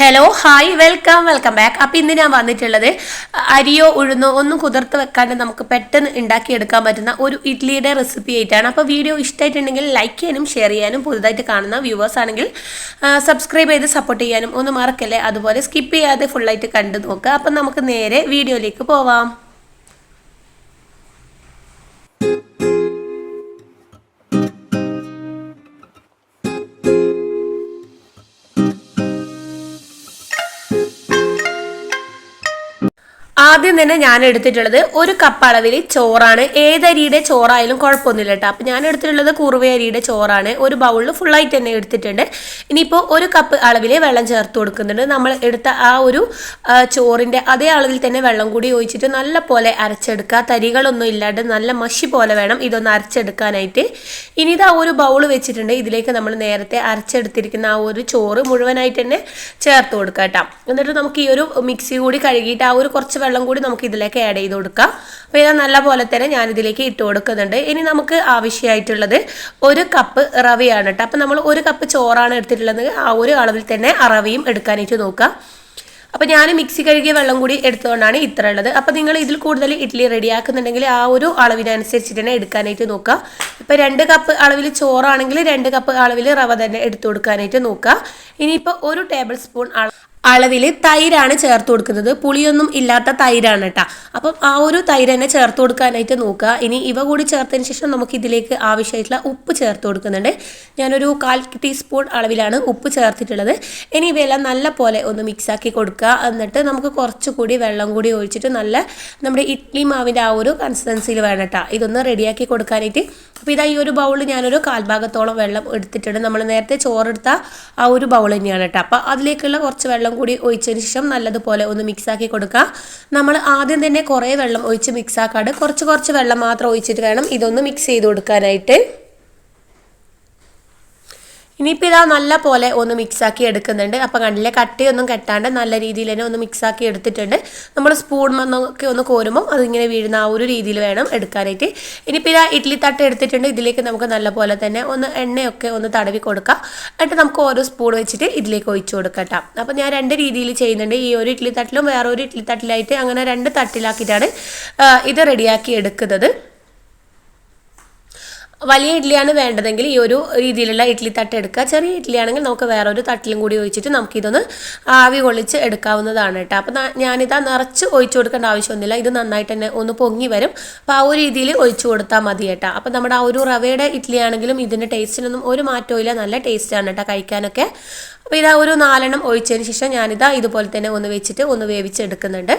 Hello hi welcome welcome back അപ്പം ഇന്ന് ഞാൻ വന്നിട്ടുള്ളത് അരിയോ ഉഴുന്നോ ഒന്നും കുതിർത്ത് വെക്കാണ്ട് നമുക്ക് പെട്ടെന്ന് ഉണ്ടാക്കിയെടുക്കാൻ പറ്റുന്ന ഒരു ഇഡ്ലിയുടെ റെസിപ്പി ആയിട്ടാണ്. അപ്പോൾ വീഡിയോ ഇഷ്ടമായിട്ടുണ്ടെങ്കിൽ ലൈക്ക് ചെയ്യാനും ഷെയർ ചെയ്യാനും പുതുതായിട്ട് കാണുന്ന വ്യൂവേഴ്സ് ആണെങ്കിൽ സബ്സ്ക്രൈബ് ചെയ്ത് സപ്പോർട്ട് ചെയ്യാനും ഒന്ന് മറക്കല്ലേ? അതുപോലെ സ്കിപ്പ് ചെയ്യാതെ ഫുള്ളായിട്ട് കണ്ടു നോക്കുക. അപ്പം നമുക്ക് നേരെ വീഡിയോയിലേക്ക് പോവാം. ആദ്യം തന്നെ ഞാൻ എടുത്തിട്ടുള്ളത് ഒരു കപ്പ് അളവിൽ ചോറാണ്. ഏതരിയുടെ ചോറായാലും കുഴപ്പമൊന്നുമില്ല കേട്ടോ. അപ്പം ഞാൻ എടുത്തിട്ടുള്ളത് കുറുവ അരിയുടെ ചോറാണ്. ഒരു ബൗളിൽ ഫുള്ളായിട്ട് തന്നെ എടുത്തിട്ടുണ്ട്. ഇനിയിപ്പോൾ ഒരു കപ്പ് അളവിൽ വെള്ളം ചേർത്ത് കൊടുക്കുന്നുണ്ട്. നമ്മൾ എടുത്ത ആ ഒരു ചോറിന്റെ അതേ അളവിൽ തന്നെ വെള്ളം കൂടി ഒഴിച്ചിട്ട് നല്ല പോലെ അരച്ചെടുക്കുക. തരികളൊന്നും ഇല്ലാണ്ട് നല്ല മഷി പോലെ വേണം ഇതൊന്ന് അരച്ചെടുക്കാനായിട്ട്. ഇനി ഇത് ആ ഒരു ബൗൾ വെച്ചിട്ടുണ്ട്. ഇതിലേക്ക് നമ്മൾ നേരത്തെ അരച്ചെടുത്തിരിക്കുന്ന ആ ഒരു ചോറ് മുഴുവനായിട്ട് തന്നെ ചേർത്ത് കൊടുക്കാം കേട്ടോ. എന്നിട്ട് നമുക്ക് ഈ ഒരു മിക്സി കൂടി കഴുകിയിട്ട് ആ ഒരു കുറച്ച് വെള്ളം കൂടി നമുക്ക് ഇതിലേക്ക് ആഡ് ചെയ്ത് കൊടുക്കാം. അപ്പോൾ ഇത് നല്ല പോലെ തന്നെ ഞാൻ ഇതിലേക്ക് ഇട്ട് കൊടുക്കുന്നുണ്ട്. ഇനി നമുക്ക് ആവശ്യമായിട്ടുള്ളത് ഒരു കപ്പ് റവയാണ് കേട്ടോ അപ്പം നമ്മൾ ഒരു കപ്പ് ചോറാണ് എടുത്തിട്ടുള്ളത്. ആ ഒരു അളവിൽ തന്നെ റവയും എടുക്കാനായിട്ട് നോക്കുക അപ്പോൾ ഞാൻ മിക്സി കഴുകിയ വെള്ളം കൂടി എടുത്തുകൊണ്ടാണ് ഇത്ര ഉള്ളത്. അപ്പോൾ നിങ്ങൾ ഇതിൽ കൂടുതൽ ഇഡ്ഡലി റെഡിയാക്കുന്നുണ്ടെങ്കിൽ ആ ഒരു അളവിനനുസരിച്ചിട്ട് തന്നെ എടുക്കാനായിട്ട് നോക്കുക. ഇപ്പോൾ രണ്ട് കപ്പ് അളവിൽ ചോറാണെങ്കിൽ രണ്ട് കപ്പ് അളവിൽ റവ തന്നെ എടുത്തു കൊടുക്കാനായിട്ട് നോക്കുക. ഇനിയിപ്പോൾ ഒരു ടേബിൾ സ്പൂൺ അളവിൽ തൈരാണ് ചേർത്ത് കൊടുക്കുന്നത്. പുളിയൊന്നും ഇല്ലാത്ത തൈരാണ് കേട്ടോ അപ്പം ആ ഒരു തൈര് തന്നെ ചേർത്ത് കൊടുക്കാനായിട്ട് നോക്കുക. ഇനി ഇവ കൂടി ചേർത്തതിന് ശേഷം നമുക്ക് ഇതിലേക്ക് ആവശ്യമായിട്ടുള്ള ഉപ്പ് ചേർത്ത് കൊടുക്കുന്നുണ്ട്. ഞാനൊരു കാൽ ടീസ്പൂൺ അളവിലാണ് ഉപ്പ് ചേർത്തിട്ടുള്ളത്. ഇനി ഇവയെല്ലാം നല്ല പോലെ ഒന്ന് മിക്സാക്കി കൊടുക്കുക. എന്നിട്ട് നമുക്ക് കുറച്ചുകൂടി വെള്ളം കൂടി ഒഴിച്ചിട്ട് നല്ല നമ്മുടെ ഇഡ്ലി മാവിന്റെ ആ ഒരു കൺസിസ്റ്റൻസിയിൽ വേണം കേട്ടോ ഇതൊന്ന് റെഡിയാക്കി കൊടുക്കാനായിട്ട് അപ്പോൾ ഇതാ ഈ ഒരു ബൗളിൽ ഞാനൊരു കാൽഭാഗത്തോളം വെള്ളം എടുത്തിട്ടുണ്ട്. നമ്മൾ നേരത്തെ ചോറെടുത്ത ആ ഒരു ബൗൾ തന്നെയാണ് കേട്ടോ. അപ്പോൾ അതിലേക്കുള്ള കുറച്ച് വെള്ളം കൂടി ഒഴിച്ചതിന് ശേഷം നല്ലതുപോലെ ഒന്ന് മിക്സാക്കി കൊടുക്കുക നമ്മൾ ആദ്യം തന്നെ കുറേ വെള്ളം ഒഴിച്ച് മിക്സാക്കാണ്ട് കുറച്ച് കുറച്ച് വെള്ളം മാത്രം ഒഴിച്ചിട്ട് വേണം ഇതൊന്ന് മിക്സ് ചെയ്ത് കൊടുക്കാനായിട്ട്. ഇനിയിപ്പോൾ ഇതാ നല്ല പോലെ ഒന്ന് മിക്സാക്കി എടുക്കുന്നുണ്ട്. അപ്പം കണ്ടില്ലേ കട്ടിയൊന്നും കെട്ടാണ്ട് നല്ല രീതിയിൽ തന്നെ ഒന്ന് മിക്സാക്കി എടുത്തിട്ടുണ്ട്. നമ്മൾ സ്പൂൺ മണ്ണൊക്കെ ഒന്ന് കോരുമ്പോൾ അതിങ്ങനെ വീഴുന്ന ആ ഒരു രീതിയിൽ വേണം എടുക്കാനായിട്ട്. ഇനിയിപ്പോൾ ഇതാ ഇഡ്ലി തട്ട് എടുത്തിട്ടുണ്ട്. ഇതിലേക്ക് നമുക്ക് നല്ല പോലെ തന്നെ ഒന്ന് എണ്ണയൊക്കെ ഒന്ന് തടവി കൊടുക്കാം. എന്നിട്ട് നമുക്ക് ഓരോ സ്പൂൺ വെച്ചിട്ട് ഇതിലേക്ക് ഒഴിച്ചു കൊടുക്കട്ടാം അപ്പോൾ ഞാൻ രണ്ട് രീതിയിൽ ചെയ്യുന്നുണ്ട്. ഈ ഒരു ഇഡ്ലി തട്ടിലും വേറൊരു ഇഡ്ഡലി തട്ടിലായിട്ട് അങ്ങനെ രണ്ട് തട്ടിലാക്കിയിട്ടാണ് ഇത് റെഡിയാക്കി എടുക്കുന്നത്. വലിയ ഇഡ്ഡലിയാണ് വേണ്ടതെങ്കിൽ ഈ ഒരു രീതിയിലുള്ള ഇഡ്ഡലി തട്ട് എടുക്കുക. ചെറിയ ഇഡ്ഡലി ആണെങ്കിൽ നമുക്ക് വേറെ ഒരു തട്ടിലും കൂടി ഒഴിച്ചിട്ട് നമുക്കിതൊന്ന് ആവി കൊള്ളിച്ച് എടുക്കാവുന്നതാണ് കേട്ടോ. അപ്പം ഞാനിതാ നിറച്ച് ഒഴിച്ചു കൊടുക്കേണ്ട ആവശ്യമൊന്നുമില്ല. ഇത് നന്നായിട്ട് തന്നെ ഒന്ന് പൊങ്ങി വരും. അപ്പോൾ ആ ഒരു രീതിയിൽ ഒഴിച്ചു കൊടുത്താൽ മതി കേട്ടോ. അപ്പം നമ്മുടെ ആ ഒരു റവയുടെ ഇഡ്ഡലി ആണെങ്കിലും ഇതിന്റെ ടേസ്റ്റിനൊന്നും ഒരു മാറ്റവും ഇല്ല. നല്ല ടേസ്റ്റാണ് കേട്ടോ കഴിക്കാനൊക്കെ. അപ്പോൾ ഇതാ ഒരു നാലെണ്ണം ഒഴിച്ചതിന് ശേഷം ഞാനിതാ ഇതുപോലെ തന്നെ ഒന്ന് വെച്ചിട്ട് ഒന്ന് വേവിച്ചെടുക്കുന്നുണ്ട്.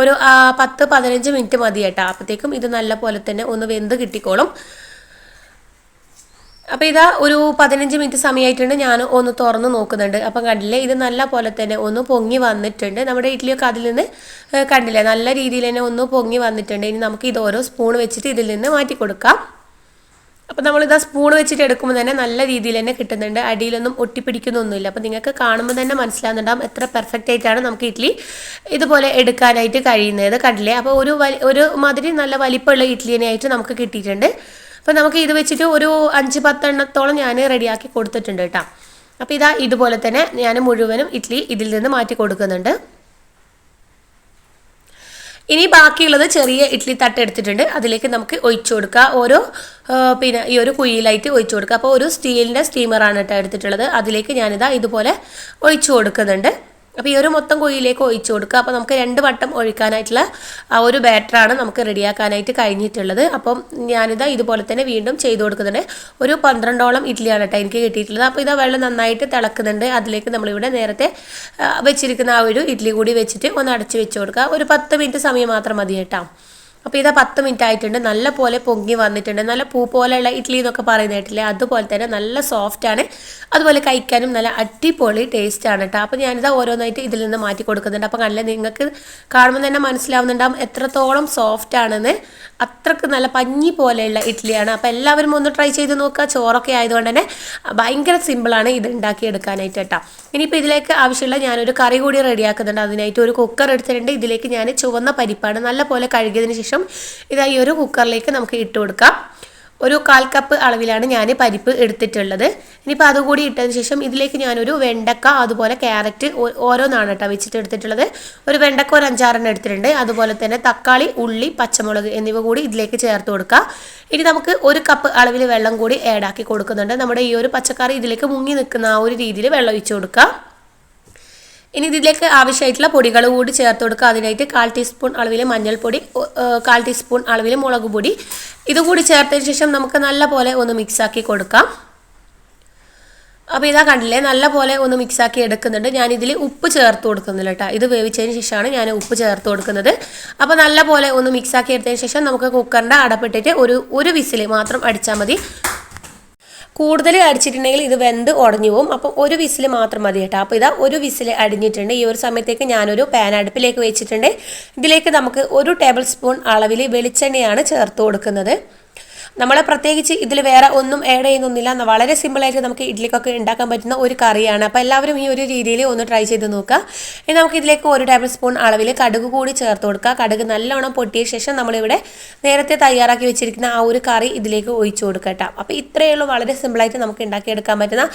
ഒരു പത്ത് പതിനഞ്ച് മിനിറ്റ് മതി കേട്ടോ. അപ്പോഴത്തേക്കും ഇത് നല്ല പോലെ തന്നെ ഒന്ന് വെന്ത് കിട്ടിക്കോളും. അപ്പോൾ ഇതാ ഒരു പതിനഞ്ച് മിനിറ്റ് സമയമായിട്ടുണ്ട് ഞാൻ ഒന്ന് തുറന്ന് നോക്കുന്നുണ്ട്. അപ്പം കണ്ടില്ലേ ഇത് നല്ല പോലെ തന്നെ ഒന്ന് പൊങ്ങി വന്നിട്ടുണ്ട്. നമ്മുടെ ഇഡ്ഡലിയൊക്കെ അതിൽ നിന്ന് കണ്ടില്ലേ നല്ല രീതിയിൽ തന്നെ ഒന്ന് പൊങ്ങി വന്നിട്ടുണ്ട്. ഇനി നമുക്ക് ഇത് ഓരോ സ്പൂൺ വെച്ചിട്ട് ഇതിൽ നിന്ന് മാറ്റി കൊടുക്കാം. അപ്പോൾ നമ്മളിതാ സ്പൂൺ വെച്ചിട്ട് എടുക്കുമ്പോൾ തന്നെ നല്ല രീതിയിൽ തന്നെ കിട്ടുന്നുണ്ട്. അടിയിലൊന്നും ഒട്ടിപ്പിടിക്കുന്നൊന്നുമില്ല. അപ്പോൾ നിങ്ങൾക്ക് കാണുമ്പോൾ തന്നെ മനസ്സിലാകുന്നുണ്ടാവും എത്ര പെർഫെക്റ്റ് ആയിട്ടാണ് നമുക്ക് ഇഡ്ഡലി ഇതുപോലെ എടുക്കാനായിട്ട് കഴിയുന്നത്. കണ്ടില്ലേ? അപ്പോൾ ഒരു ഒരു മാതിരി നല്ല വലിപ്പമുള്ള ഇഡ്ഡലിനായിട്ട് നമുക്ക് കിട്ടിയിട്ടുണ്ട്. അപ്പോൾ നമുക്ക് ഇത് വെച്ചിട്ട് ഒരു അഞ്ച് പത്തെണ്ണത്തോളം ഞാൻ റെഡിയാക്കി കൊടുത്തിട്ടുണ്ട് കേട്ടോ. അപ്പോൾ ഇതാ ഇതുപോലെ തന്നെ ഞാൻ മുഴുവനും ഇഡ്ഡലി ഇതിൽ നിന്ന് മാറ്റി കൊടുക്കുന്നുണ്ട്. ഇനി ബാക്കിയുള്ളത് ചെറിയ ഇഡ്ഡലി തട്ട് എടുത്തിട്ടുണ്ട്. അതിലേക്ക് നമുക്ക് ഒഴിച്ചു കൊടുക്കുക ഓരോ പിന്നെ ഈ ഒരു കുഴിയിലായിട്ട് ഒഴിച്ചു കൊടുക്കുക അപ്പോൾ ഒരു സ്റ്റീലിന്റെ സ്റ്റീമറാണ് കേട്ടോ എടുത്തിട്ടുള്ളത്. അതിലേക്ക് ഞാനിതാ ഇതുപോലെ ഒഴിച്ചു കൊടുക്കുന്നുണ്ട്. അപ്പോൾ ഈ ഒരു മൊത്തം കുഴിയിലേക്ക് ഒഴിച്ചു കൊടുക്കുക. അപ്പോൾ നമുക്ക് രണ്ട് വട്ടം ഒഴിക്കാനായിട്ടുള്ള ആ ഒരു ബാറ്ററാണ് നമുക്ക് റെഡിയാക്കാനായിട്ട് കഴിഞ്ഞിട്ടുള്ളത്. അപ്പം ഞാനിതാ ഇതുപോലെ തന്നെ വീണ്ടും ചെയ്തു കൊടുക്കുന്നുണ്ട്. ഒരു പന്ത്രണ്ടോളം ഇഡ്ഡലിയാണ് കേട്ടോ എനിക്ക് കിട്ടിയിട്ടുള്ളത്. അപ്പോൾ ഇതാ വെള്ളം നന്നായിട്ട് തിളക്കുന്നുണ്ട്. അതിലേക്ക് നമ്മളിവിടെ നേരത്തെ വെച്ചിരിക്കുന്ന ആ ഒരു ഇഡ്ഡലി കൂടി വെച്ചിട്ട് ഒന്ന് അടച്ച് വെച്ച് കൊടുക്കുക. ഒരു പത്ത് മിനിറ്റ് സമയം മാത്രം മതി കേട്ടോ. അപ്പോൾ ഇതാ പത്ത് മിനിറ്റ് ആയിട്ടുണ്ട് നല്ല പോലെ പൊങ്ങി വന്നിട്ടുണ്ട്. നല്ല പൂ പോലെയുള്ള ഇഡ്ഡലി എന്നൊക്കെ പറയുന്ന അതുപോലെ തന്നെ നല്ല സോഫ്റ്റ് ആണ്. അതുപോലെ കഴിക്കാനും നല്ല അടിപൊളി ടേസ്റ്റ് ആണ് കേട്ടോ അപ്പോൾ ഞാനിതാ ഓരോന്നായിട്ട് ഇതിൽ നിന്ന് മാറ്റി കൊടുക്കുന്നുണ്ട്. അപ്പോൾ നല്ല നിങ്ങൾക്ക് കാണുമ്പോൾ തന്നെ മനസ്സിലാവുന്നുണ്ടാവും എത്രത്തോളം സോഫ്റ്റ് ആണെന്ന്. അത്രയ്ക്ക് നല്ല പഞ്ഞി പോലെയുള്ള ഇഡ്ഡലിയാണ് അപ്പോൾ എല്ലാവരും ഒന്ന് ട്രൈ ചെയ്ത് നോക്കുക. ചോറൊക്കെ ആയതുകൊണ്ട് തന്നെ ഭയങ്കര സിമ്പിളാണ് ഇത് ഉണ്ടാക്കിയെടുക്കാനായിട്ട് കേട്ടോ ഇനിയിപ്പോൾ ഇതിലേക്ക് ആവശ്യമുള്ള ഞാനൊരു കറി കൂടി റെഡിയാക്കുന്നുണ്ട് അതിനായിട്ട് ഒരു കുക്കർ എടുത്തിട്ടുണ്ട്. ഇതിലേക്ക് ഞാൻ ചുവന്ന പരിപ്പാണ് നല്ല പോലെ കഴുകിയതിന് ശേഷം ഇതാ ഈ ഒരു കുക്കറിലേക്ക് നമുക്ക് ഇട്ട് കൊടുക്കാം. ഒരു കാൽ കപ്പ് അളവിലാണ് ഞാൻ പരിപ്പ് എടുത്തിട്ടുള്ളത്. ഇനിയിപ്പോൾ അതുകൂടി ഇട്ടതിന് ശേഷം ഇതിലേക്ക് ഞാനൊരു വെണ്ടക്ക അതുപോലെ ക്യാരറ്റ് ഓരോന്നാണ് കേട്ടോ വെച്ചിട്ട് എടുത്തിട്ടുള്ളത്. ഒരു വെണ്ടക്ക ഒരു അഞ്ചാറെണ്ണം എടുത്തിട്ടുണ്ട്. അതുപോലെ തന്നെ തക്കാളി ഉള്ളി പച്ചമുളക് എന്നിവ കൂടി ഇതിലേക്ക് ചേർത്ത് കൊടുക്കുക. ഇനി നമുക്ക് ഒരു കപ്പ് അളവിൽ വെള്ളം കൂടി ആഡ് ആക്കി കൊടുക്കുന്നുണ്ട്. നമ്മുടെ ഈ ഒരു പച്ചക്കറി ഇതിലേക്ക് മുങ്ങി നിൽക്കുന്ന ആ ഒരു രീതിയിൽ വെള്ളം ഒഴിച്ചു കൊടുക്കുക. ഇനി ഇതിലേക്ക് ആവശ്യമായിട്ടുള്ള പൊടികൾ കൂടി ചേർത്ത് കൊടുക്കുക. അതിനായിട്ട് കാൽ ടീസ്പൂൺ അളവിൽ മഞ്ഞൾപ്പൊടി കാൽ ടീസ്പൂൺ അളവിൽ മുളക് പൊടി. ഇതുകൂടി ചേർത്തതിന് ശേഷം നമുക്ക് നല്ല പോലെ ഒന്ന് മിക്സാക്കി കൊടുക്കാം. അപ്പോൾ ഇതാ കണ്ടില്ലേ നല്ല പോലെ ഒന്ന് മിക്സാക്കി എടുക്കുന്നുണ്ട്. ഞാനിതിൽ ഉപ്പ് ചേർത്ത് കൊടുക്കുന്നില്ല കേട്ടോ ഇത് വേവിച്ചതിന് ശേഷമാണ് ഞാൻ ഉപ്പ് ചേർത്ത് കൊടുക്കുന്നത്. അപ്പോൾ നല്ല പോലെ ഒന്ന് മിക്സാക്കി എടുത്തതിന് ശേഷം നമുക്ക് കുക്കറിന്റെ അടപ്പിട്ടിട്ട് ഒരു ഒരു വിസിൽ മാത്രം അടിച്ചാൽ മതി. കൂടുതൽ അടിച്ചിട്ടുണ്ടെങ്കിൽ ഇത് വെന്ത് ഉടഞ്ഞു പോകും അപ്പം ഒരു വിസിൽ മാത്രം മതി കേട്ടോ. അപ്പോൾ ഇതാ ഒരു വിസിൽ അടിഞ്ഞിട്ടുണ്ട്. ഈ ഒരു സമയത്തേക്ക് ഞാനൊരു പാൻ അടുപ്പിലേക്ക് വെച്ചിട്ടുണ്ട്. ഇതിലേക്ക് നമുക്ക് ഒരു ടേബിൾ സ്പൂൺ അളവിൽ വെളിച്ചെണ്ണയാണ് ചേർത്ത് കൊടുക്കുന്നത്. നമ്മൾ പ്രത്യേകിച്ച് ഇതിൽ വേറെ ഒന്നും ആഡ് ചെയ്യുന്നൊന്നുമില്ല വളരെ സിമ്പിളായിട്ട് നമുക്ക് ഇഡ്ലിക്കൊക്കെ ഉണ്ടാക്കാൻ പറ്റുന്ന ഒരു കറിയാണ്. അപ്പോൾ എല്ലാവരും ഈ ഒരു രീതിയിൽ ഒന്ന് ട്രൈ ചെയ്ത് നോക്കുക. ഇനി നമുക്ക് ഇതിലേക്ക് ഒരു ടേബിൾ സ്പൂൺ അളവിൽ കടുക് കൂടി ചേർത്ത് കൊടുക്കുക. കടുക് നല്ലോണം പൊട്ടിയ ശേഷം നമ്മളിവിടെ നേരത്തെ തയ്യാറാക്കി വെച്ചിരിക്കുന്ന ആ ഒരു കറി ഇതിലേക്ക് ഒഴിച്ചു കൊടുക്കുക കേട്ടോ അപ്പോൾ ഇത്രയേ ഉള്ളൂ വളരെ സിമ്പിളായിട്ട് നമുക്ക് ഉണ്ടാക്കിയെടുക്കാൻ പറ്റുന്ന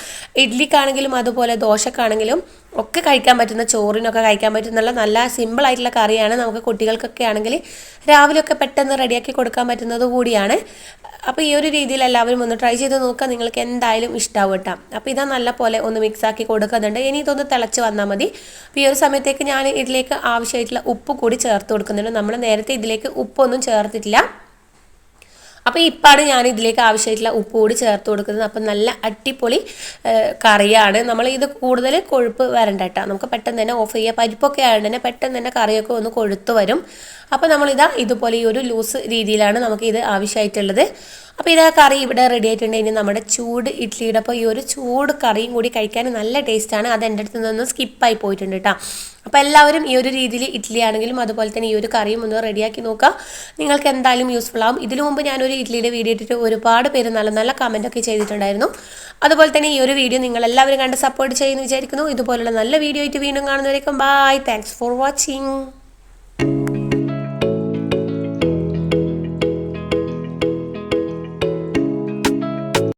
ഇഡ്ലിക്കാണെങ്കിലും അതുപോലെ ദോശക്കാണെങ്കിലും ഒക്കെ കഴിക്കാൻ പറ്റുന്ന ചോറിനൊക്കെ കഴിക്കാൻ പറ്റുന്ന നല്ല സിമ്പിൾ ആയിട്ടുള്ള കറിയാണ് നമുക്ക് കുട്ടികൾക്കൊക്കെ ആണെങ്കിൽ രാവിലെയൊക്കെ പെട്ടെന്ന് റെഡിയാക്കി കൊടുക്കാൻ പറ്റുന്നത് കൂടിയാണ്. അപ്പോൾ ഈ ഒരു രീതിയിൽ എല്ലാവരും ഒന്ന് ട്രൈ ചെയ്ത് നോക്കുക. നിങ്ങൾക്ക് എന്തായാലും ഇഷ്ടാവും കേട്ടോ അപ്പോൾ ഇതാ നല്ല പോലെ ഒന്ന് മിക്സ് ആക്കി കൊടുക്കുന്നുണ്ട്. ഇനി ഇതൊന്ന് തിളച്ച് വന്നാൽ മതി. അപ്പോൾ ഈ ഒരു സമയത്തേക്ക് ഞാൻ ഇതിലേക്ക് ആവശ്യമായിട്ടുള്ള ഉപ്പ് കൂടി ചേർത്ത് കൊടുക്കുന്നുണ്ട്. നമ്മൾ നേരത്തെ ഇതിലേക്ക് ഉപ്പൊന്നും ചേർത്തിട്ടില്ല. അപ്പോൾ ഇപ്പാണ് ഞാൻ ഇതിലേക്ക് ആവശ്യമായിട്ടുള്ള ഉപ്പ് കൂടി ചേർത്ത് കൊടുക്കുന്നത്. അപ്പം നല്ല അടിപൊളി കറിയാണ്. നമ്മൾ ഇത് കൂടുതൽ കൊഴുപ്പ് വരണ്ട കേട്ടോ. നമുക്ക് പെട്ടെന്ന് തന്നെ ഓഫ് ചെയ്യുക പരിപ്പൊക്കെ ആയതുകൊണ്ട് തന്നെ പെട്ടെന്ന് തന്നെ കറിയൊക്കെ ഒന്ന് കൊഴുത്ത് വരും. അപ്പോൾ നമ്മളിതാ ഇതുപോലെ ഈ ഒരു ലൂസ് രീതിയിലാണ് നമുക്ക് ഇത് ആവശ്യമായിട്ടുള്ളത്. അപ്പോൾ ഇതാ കറി ഇവിടെ റെഡി ആയിട്ടുണ്ട്. ഇനി നമ്മുടെ ചൂട് ഇഡ്ഡലിയുടെ അപ്പോൾ ഈ ഒരു ചൂട് കറിയും കൂടി കഴിക്കാൻ നല്ല ടേസ്റ്റാണ് അത് എന്റെ അടുത്ത് നിന്ന് സ്കിപ്പായി പോയിട്ടുണ്ട് കേട്ടോ അപ്പോൾ എല്ലാവരും ഈ ഒരു രീതിയിൽ ഇഡ്ഡലി ആണെങ്കിലും അതുപോലെ തന്നെ ഈ ഒരു കറിയും ഒന്ന് റെഡിയാക്കി നോക്കുക. നിങ്ങൾക്ക് എന്തായാലും യൂസ്ഫുൾ ആവും. ഇതിനു മുമ്പ് ഞാനൊരു ഇഡ്ഡലിയുടെ വീഡിയോ ഇട്ടിട്ട് ഒരുപാട് പേര് നല്ല നല്ല കമന്റൊക്കെ ചെയ്തിട്ടുണ്ടായിരുന്നു. അതുപോലെ തന്നെ ഈ ഒരു വീഡിയോ നിങ്ങൾ എല്ലാവരും കണ്ട് സപ്പോർട്ട് ചെയ്യുമെന്ന് വിചാരിക്കുന്നു. ഇതുപോലുള്ള നല്ല വീഡിയോ ആയിട്ട് വീണ്ടും കാണുന്നവരേക്കും ബൈ താങ്ക്സ് ഫോർ വാച്ചിങ്